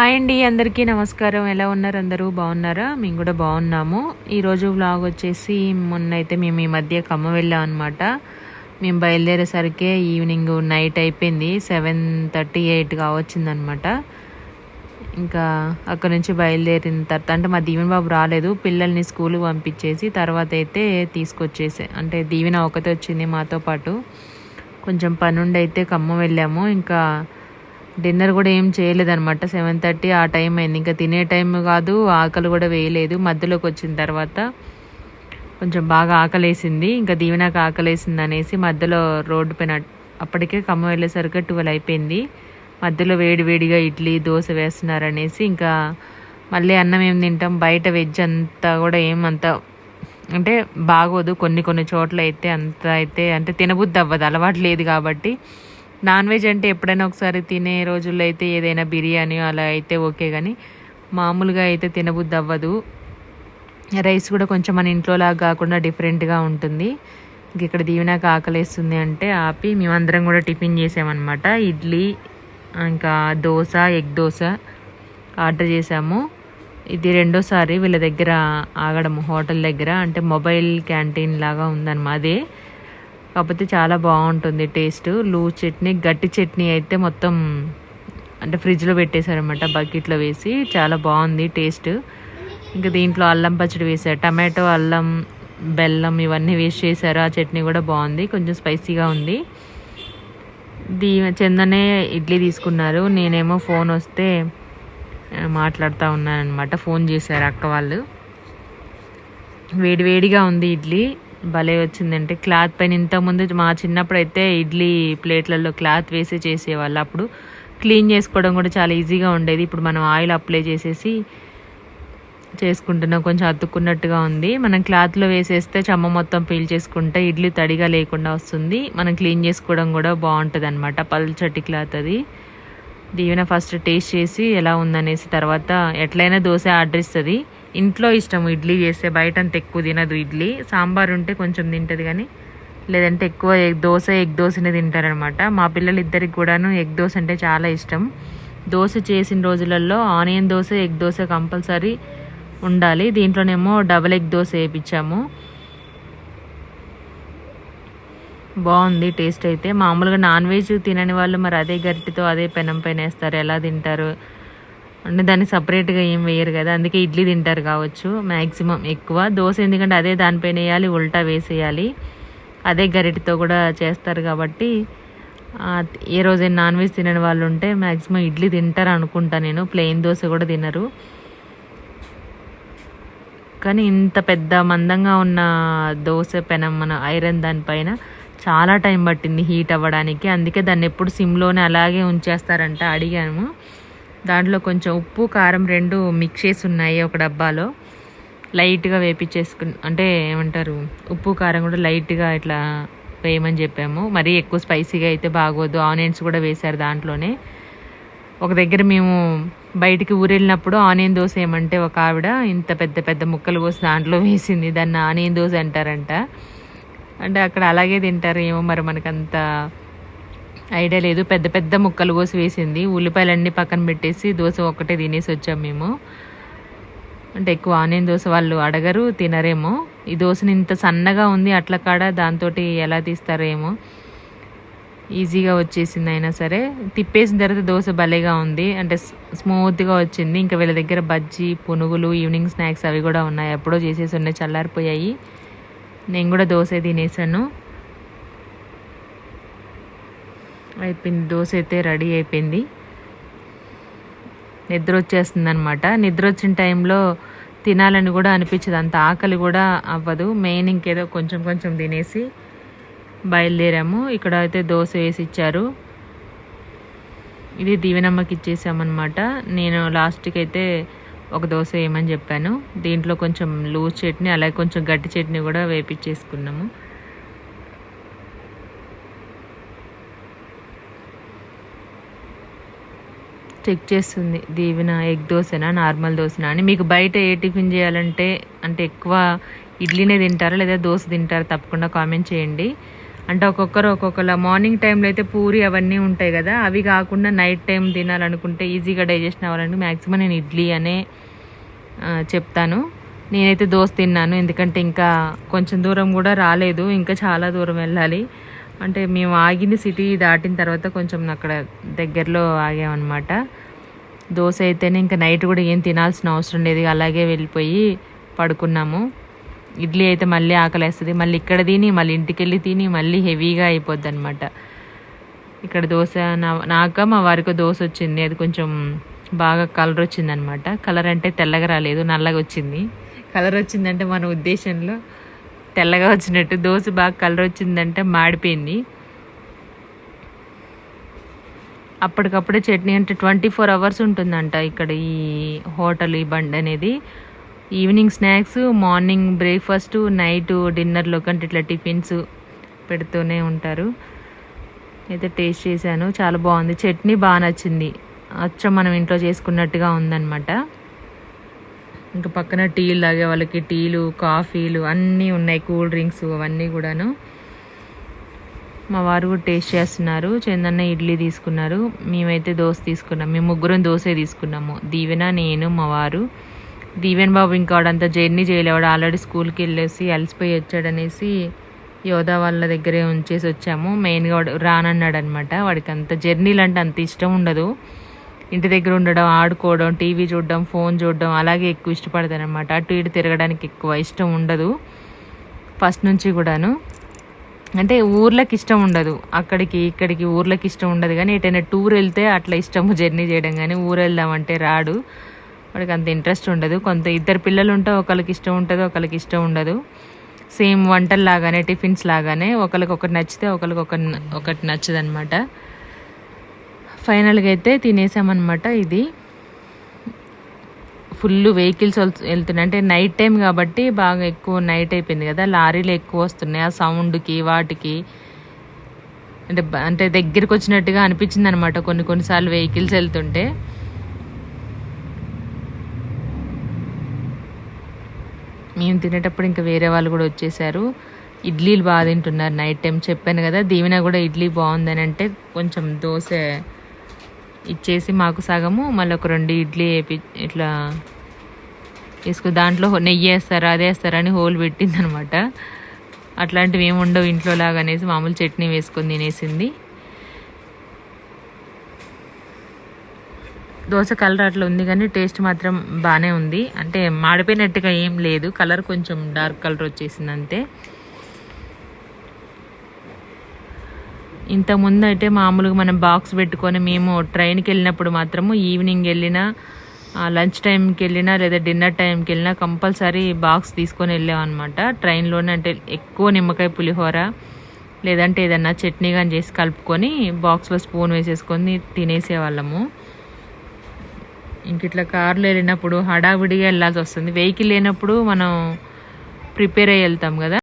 Hi అండి అందరికీ నమస్కారం. ఎలా ఉన్నారు? అందరూ బాగున్నారా? మేము కూడా బాగున్నాము. ఈరోజు వ్లాగ్ వచ్చేసి మొన్న అయితే మేము ఈ మధ్య కమ్మ వెళ్ళాం అనమాట మేము బయలుదేరేసరికి ఈవినింగ్ నైట్ అయిపోయింది. సెవెన్ థర్టీ ఎయిట్ కావచ్చిందనమాట ఇంకా అక్కడ నుంచి బయలుదేరిన తర్వాత అంటే మా దీవెన బాబు రాలేదు. పిల్లల్ని స్కూల్కి పంపించేసి తర్వాత అయితే తీసుకొచ్చేసే అంటే దీవెన ఒకతే వచ్చింది మాతో పాటు. కొంచెం పనుండి అయితే ఖమ్మం వెళ్ళాము. ఇంకా డిన్నర్ కూడా ఏం చేయలేదన్నమాట. సెవెన్ థర్టీ ఆ టైం అయింది. ఇంకా తినే టైం కాదు ఆకలి కూడా వేయలేదు. మధ్యలోకి వచ్చిన తర్వాత కొంచెం బాగా ఆకలేసింది. ఇంకా దీవెనాకు ఆకలేసింది అనేసి మధ్యలో రోడ్డు పైన అప్పటికే ఖమ్మం వెళ్ళేసరికి ట్వెల్వ్ అయిపోయింది. మధ్యలో వేడి వేడిగా ఇడ్లీ దోశ వేస్తున్నారనేసి ఇంకా మళ్ళీ అన్నం ఏం తింటాం? బయట వెజ్ అంతా కూడా ఏమంత అంటే బాగోదు. కొన్ని కొన్ని చోట్ల అయితే అంత అయితే అంటే తినబుద్ధి అవ్వదు. అలవాటు లేదు కాబట్టి నాన్ వెజ్ అంటే ఎప్పుడైనా ఒకసారి తినే రోజుల్లో అయితే ఏదైనా బిర్యానీ అలా అయితే ఓకే కానీ మామూలుగా అయితే తినబుద్ది అవ్వదు రైస్ కూడా కొంచెం మన ఇంట్లోలాగా కాకుండా డిఫరెంట్గా ఉంటుంది. ఇంక ఇక్కడ దీవెనాక ఆకలేస్తుంది అంటే ఆపి మేమందరం కూడా టిఫిన్ చేసామన్నమాట. ఇడ్లీ ఇంకా దోశ ఎగ్ దోశ ఆర్డర్ చేసాము. ఇది రెండోసారి వీళ్ళ దగ్గర ఆగడం హోటల్ దగ్గర. అంటే మొబైల్ క్యాంటీన్ లాగా ఉందన్నమా అదే. కాకపోతే చాలా బాగుంటుంది టేస్ట్. లూజ్ చట్నీ గట్టి చట్నీ అయితే మొత్తం అంటే ఫ్రిడ్జ్లో పెట్టేశారనమాట బకెట్లో వేసి. చాలా బాగుంది టేస్ట్. ఇంకా దీంట్లో అల్లం పచ్చడి వేశారు. టమాటో అల్లం బెల్లం ఇవన్నీ వేస్ట్ చేశారు. ఆ చట్నీ కూడా బాగుంది. కొంచెం స్పైసీగా ఉంది. దీ చందనే ఇడ్లీ తీసుకున్నారు. నేనేమో ఫోన్ వస్తే మాట్లాడుతూ ఉన్నానమాట ఫోన్ చేశారు అక్క వాళ్ళు. వేడివేడిగా ఉంది ఇడ్లీ. భలే వచ్చిందంటే క్లాత్ పైన ఇంతకుముందు మా చిన్నప్పుడు అయితే ఇడ్లీ ప్లేట్లలో క్లాత్ వేసి చేసేవాళ్ళు. అప్పుడు క్లీన్ చేసుకోవడం కూడా చాలా ఈజీగా ఉండేది. ఇప్పుడు మనం ఆయిల్ అప్లై చేసేసి చేసుకుంటున్నాం. కొంచెం అతుక్కున్నట్టుగా ఉంది. మనం క్లాత్లో వేసేస్తే చెమ్మ మొత్తం పీల్ చేసుకుంటే ఇడ్లీ తడిగా లేకుండా వస్తుంది. మనం క్లీన్ చేసుకోవడం కూడా బాగుంటుంది అనమాట పల్చటి క్లాత్ అది. దీవెన ఫస్ట్ టేస్ట్ చేసి ఎలా ఉందనేసి తర్వాత ఎట్లయినా దోశ ఆర్డర్ ఇస్తుంది ఇంట్లో ఇష్టం ఇడ్లీ చేస్తే బయట అంత ఎక్కువ తినదు ఇడ్లీ. సాంబార్ ఉంటే కొంచెం తింటుంది కానీ లేదంటే ఎక్కువ ఎగ్ దోశ ఎగ్ దోశనే తింటారనమాట. మా పిల్లలు ఇద్దరికి కూడాను ఎగ్ దోశ అంటే చాలా ఇష్టం. దోశ చేసిన రోజులలో onion dosa egg dosa compulsory ఉండాలి. దీంట్లోనేమో డబల్ ఎగ్ దోశ వేయించాము బాగుంది టేస్ట్ అయితే. మామూలుగా నాన్ వెజ్ తినని వాళ్ళు మరి అదే గరిటెతో అదే పెనం పైన వేస్తారు. ఎలా తింటారు? అంటే దాన్ని సపరేట్గా ఏం వేయరు కదా అందుకే ఇడ్లీ తింటారు కావచ్చు మ్యాక్సిమం ఎక్కువ. దోశ ఎందుకంటే అదే దానిపైన వేయాలి ఉల్టా వేసేయాలి. అదే గరిటితో కూడా చేస్తారు కాబట్టి ఏ రోజైనా నాన్ వెజ్ తినని వాళ్ళు ఉంటే మ్యాక్సిమం ఇడ్లీ తింటారు అనుకుంటా నేను ప్లెయిన్ దోశ కూడా తినరు. కానీ ఇంత పెద్ద మందంగా ఉన్న దోశ పెనం మన ఐరన్ దానిపైన చాలా టైం పట్టింది హీట్ అవ్వడానికి. అందుకే దాన్ని ఎప్పుడు సిమ్లోనే అలాగే ఉంచేస్తారంట అడిగాము దాంట్లో కొంచెం ఉప్పు కారం రెండు మిక్స్ చేసి ఉన్నాయి ఒక డబ్బాలో. లైట్గా వేపించేసుకు అంటే ఏమంటారు ఉప్పు కారం కూడా లైట్గా ఇట్లా వేయమని చెప్పాము. మరీ ఎక్కువ స్పైసీగా అయితే బాగోదు. ఆనియన్స్ కూడా వేశారు దాంట్లోనే. ఒక దగ్గర మేము బయటికి ఊరెళ్ళినప్పుడు ఆనియన్ దోశ ఏమంటే ఒక ఆవిడ ఇంత పెద్ద పెద్ద ముక్కలు కోసి దాంట్లో వేసింది. దాన్ని ఆనియన్ దోశ అంటారంట. అంటే అక్కడ అలాగే తింటారు ఏమో మరి మనకంత ఐడియా లేదు. పెద్ద పెద్ద ముక్కలు కోసి వేసింది. ఉల్లిపాయలన్నీ పక్కన పెట్టేసి దోశ ఒక్కటే తినేసి వచ్చాం మేము. అంటే ఎక్కువ ఆనియన్ దోశ వాళ్ళు అడగరు తినరేమో. ఈ దోశని ఇంత సన్నగా ఉంది అట్ల కాడ దాంతో ఎలా తీస్తారేమో ఈజీగా వచ్చేసింది అయినా సరే. తిప్పేసిన తర్వాత దోశ భలేగా ఉంది. అంటే స్మూత్గా వచ్చింది. ఇంకా వీళ్ళ దగ్గర బజ్జీ పునుగులు ఈవినింగ్ స్నాక్స్ అవి కూడా ఉన్నాయి. ఎప్పుడో చేసేసి ఉన్నాయి చల్లారిపోయాయి. నేను కూడా దోశ తినేసాను. అయిపోయింది. దోశ అయితే రెడీ అయిపోయింది. నిద్ర వచ్చేస్తుంది అనమాట నిద్ర వచ్చిన టైంలో తినాలని కూడా అనిపించదు. అంత ఆకలి కూడా అవ్వదు. మెయిన్ ఇంకేదో కొంచెం కొంచెం తినేసి బయలుదేరాము. ఇక్కడ అయితే దోశ వేసి ఇచ్చారు. ఇది దీవెనమ్మకి ఇచ్చేసామన్నమాట. నేను లాస్ట్కి అయితే ఒక దోశ వేయమని చెప్పాను. దీంట్లో కొంచెం లూజ్ చట్నీ అలాగే కొంచెం గట్టి చట్నీ కూడా వేపించేసుకున్నాము చెక్ చేస్తుంది. దీవెన ఎగ్ దోశనా నార్మల్ దోశనా అని. మీకు బయట ఏ టిఫిన్ చేయాలంటే అంటే ఎక్కువ ఇడ్లీనే తింటారా లేదా దోశ తింటారా తప్పకుండా కామెంట్ చేయండి. అంటే ఒక్కొక్కరు ఒక్కొక్కలా. మార్నింగ్ టైంలో అయితే పూరి అవన్నీ ఉంటాయి కదా అవి కాకుండా నైట్ టైం తినాలనుకుంటే ఈజీగా డైజెషన్ అవ్వాలంటే మ్యాక్సిమం నేను ఇడ్లీ అనే చెప్తాను. నేనైతే దోశ తిన్నాను ఎందుకంటే ఇంకా కొంచెం దూరం కూడా రాలేదు ఇంకా చాలా దూరం వెళ్ళాలి. అంటే మేము ఆగింది సిటీ దాటిన తర్వాత కొంచెం అక్కడ దగ్గరలో ఆగామన్నమాట. దోశ అయితేనే ఇంకా నైట్ కూడా ఏం తినాల్సిన అవసరం లేదు. అలాగే వెళ్ళిపోయి పడుకున్నాము. ఇడ్లీ అయితే మళ్ళీ ఆకలేస్తుంది. మళ్ళీ ఇక్కడ తిని మళ్ళీ ఇంటికి వెళ్ళి తిని మళ్ళీ హెవీగా అయిపోద్ది అనమాట ఇక్కడ దోశ నా నాక మా వారికి దోశ వచ్చింది. అది కొంచెం బాగా కలర్ వచ్చింది అనమాట కలర్ అంటే తెల్లగా రాలేదు నల్లగా వచ్చింది. కలర్ వచ్చిందంటే మన ఉద్దేశంలో తెల్లగా వచ్చినట్టు దోశ బాగా కలర్ వచ్చిందంటే మాడిపోయింది. అప్పటికప్పుడే చట్నీ అంటే ట్వంటీ ఫోర్ అవర్స్ ఉంటుందంట ఇక్కడ ఈ హోటల్ ఈ బండి అనేది. Evening snacks morning breakfast night డిన్నర్లో కంటే ఇట్లా టిఫిన్స్ పెడుతూనే ఉంటారు. అయితే టేస్ట్ చేశాను చాలా బాగుంది. చట్నీ బాగా నచ్చింది. అచ్చం మనం ఇంట్లో చేసుకున్నట్టుగా ఉందన్నమాట. ఇంకా పక్కన టీలు తాగే వాళ్ళకి టీలు కాఫీలు అన్నీ ఉన్నాయి కూల్ డ్రింక్స్ అవన్నీ కూడాను. మా వారు కూడా టేస్ట్ చేస్తున్నారు. చందన్న ఇడ్లీ తీసుకున్నారు. మేమైతే దోశ తీసుకున్నాం. మేము ముగ్గురం దోశ తీసుకున్నాము. దీవెన నేను మా వారు. దీవెన్ బాబు ఇంకా వాడంతా జర్నీ చేయలేవాడు ఆల్రెడీ స్కూల్కి వెళ్ళేసి అలసిపోయి వచ్చాడనేసి యోధా వాళ్ళ దగ్గరే ఉంచేసి వచ్చాము. మెయిన్గా వాడు రానన్నాడు అనమాట వాడికి అంత జర్నీలు అంటే అంత ఇష్టం ఉండదు. ఇంటి దగ్గర ఉండడం ఆడుకోవడం టీవీ చూడడం ఫోన్ చూడడం అలాగే ఎక్కువ ఇష్టపడతాను అనమాట అటు ఇటు తిరగడానికి ఎక్కువ ఇష్టం ఉండదు. ఫస్ట్ నుంచి కూడాను. అంటే ఊర్లకి ఇష్టం ఉండదు. అక్కడికి ఇక్కడికి ఊర్లకి ఇష్టం ఉండదు కానీ ఎటైనా టూర్ వెళ్తే అట్లా ఇష్టము జర్నీ చేయడం కానీ ఊరు వెళ్దామంటే రాడు. వాడికి అంత ఇంట్రెస్ట్ ఉండదు. కొంత ఇద్దరు పిల్లలు ఉంటే ఒకరికి ఇష్టం ఉంటుంది ఒకరికి ఇష్టం ఉండదు. సేమ్ వంటలు లాగానే టిఫిన్స్ లాగానే ఒకరికి ఒకటి నచ్చితే ఒకరికి ఒకటి ఒకటి నచ్చదనమాట ఫైనల్గా అయితే తినేసామన్నమాట ఇది. ఫుల్ వెహికల్స్ వెళ్తున్నాయి. అంటే నైట్ టైం కాబట్టి బాగా ఎక్కువ నైట్ అయిపోయింది కదా. లారీలు ఎక్కువ వస్తున్నాయి. ఆ సౌండ్కి వాటికి. అంటే అంటే దగ్గరికి వచ్చినట్టుగా అనిపించింది అనమాట కొన్ని కొన్నిసార్లు వెహికల్స్ వెళ్తుంటే. మేము తినేటప్పుడు ఇంకా వేరే వాళ్ళు కూడా వచ్చేసారు. ఇడ్లీలు బాగా తింటున్నారు నైట్ టైం చెప్పాను కదా. దీవెన కూడా ఇడ్లీ బాగుందని అంటే కొంచెం దోశ ఇచ్చేసి మాకు సగము మళ్ళీ ఒక రెండు ఇడ్లీ వేపి ఇట్లా వేసుకుని దాంట్లో నెయ్యి వేస్తారు అది వేస్తారని హోల్ పెట్టింది అనమాట అట్లాంటివి ఏమి ఉండవు ఇంట్లో లాగా అనేసి మామూలు చట్నీ వేసుకొని తినేసింది. దోశ కలర్ అట్లా ఉంది కానీ టేస్ట్ మాత్రం బాగానే ఉంది. అంటే మాడిపోయినట్టుగా ఏం లేదు. కలర్ కొంచెం డార్క్ కలర్ వచ్చేసింది అంతే. ఇంతకుముందు అయితే మామూలుగా మనం బాక్స్ పెట్టుకొని మేము ట్రైన్కి వెళ్ళినప్పుడు మాత్రము ఈవినింగ్ వెళ్ళినా లంచ్ టైంకి వెళ్ళినా లేదా డిన్నర్ టైంకి వెళ్ళినా కంపల్సరీ బాక్స్ తీసుకొని వెళ్ళాం అనమాట ట్రైన్లోనే అంటే ఎక్కువ నిమ్మకాయ పులిహోర లేదంటే ఏదన్నా చట్నీ కానీ చేసి కలుపుకొని బాక్స్లో స్పూన్ వేసేసుకొని తినేసేవాళ్ళము. ఇంక ఇట్లా కార్లో వెళ్ళినప్పుడు హడావిడిగా వెళ్ళాల్సి వస్తుంది. వెహికల్ లేనప్పుడు మనం ప్రిపేర్ అయ్యి వెళ్తాం కదా.